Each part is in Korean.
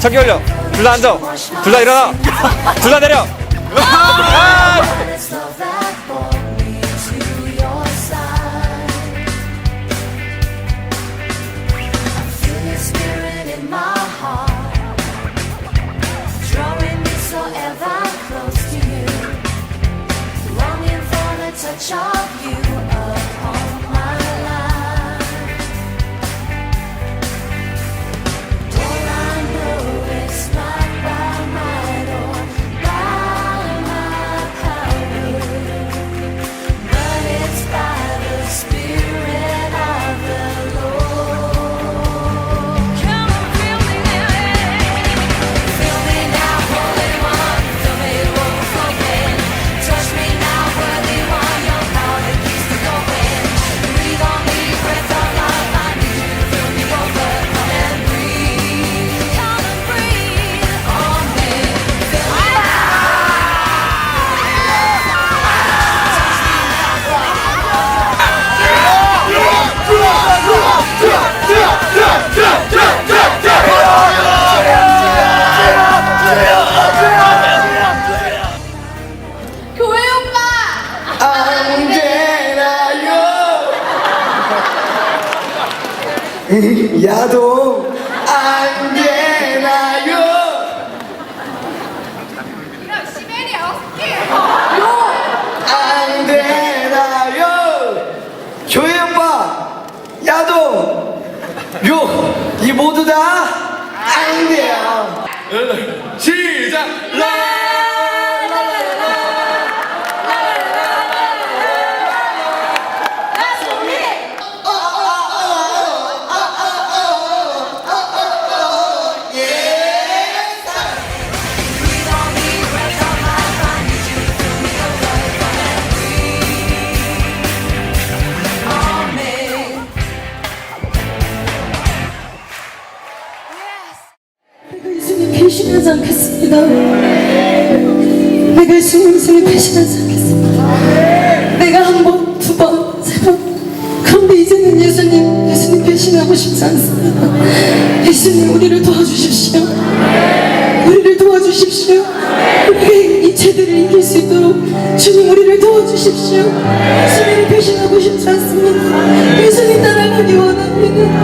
저기 올려. 둘다 앉아. 둘다 일어나. 둘다 내려. 아! It's 오빠! 언제나요? 야동 언제나요? 안되나요? 조이 오빠 야동 요이 모두 다 안 돼요 시작! breathe 배신하지 않겠습니다. 내가 예수님 예수님 배신하지 않겠습니다. 내가 한 번, 두 번, 세 번. 그런데 이제는 예수님, 예수님 배신하고 싶지 않습니다. 예수님 우리를 도와주십시오. 우리를 도와주십시오. 우리가 이 죄들을 이길 수 있도록 주님 우리를 도와주십시오. 예수님을 배신하고 싶지 않습니다. 예수님 따라가기 원합니다.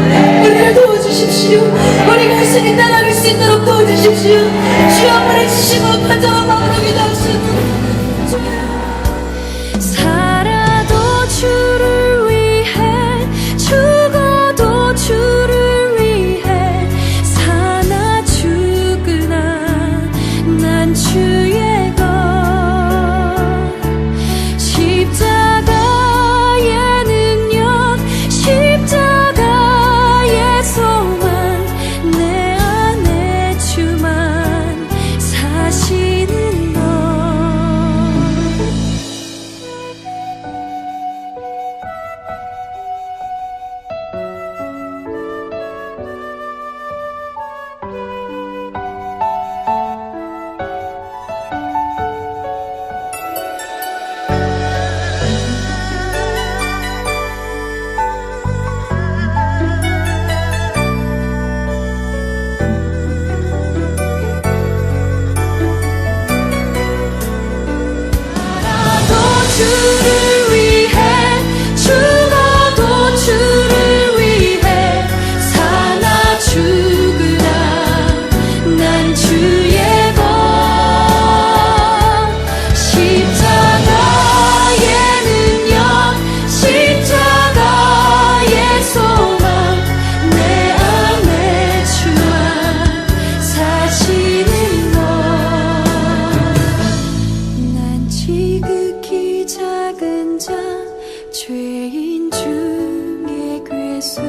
죄인 중에 괴수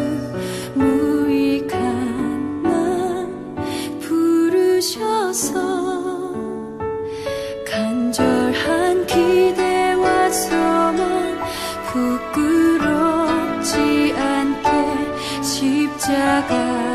무익한 나 부르셔서 간절한 기대와 소망 부끄럽지 않게 십자가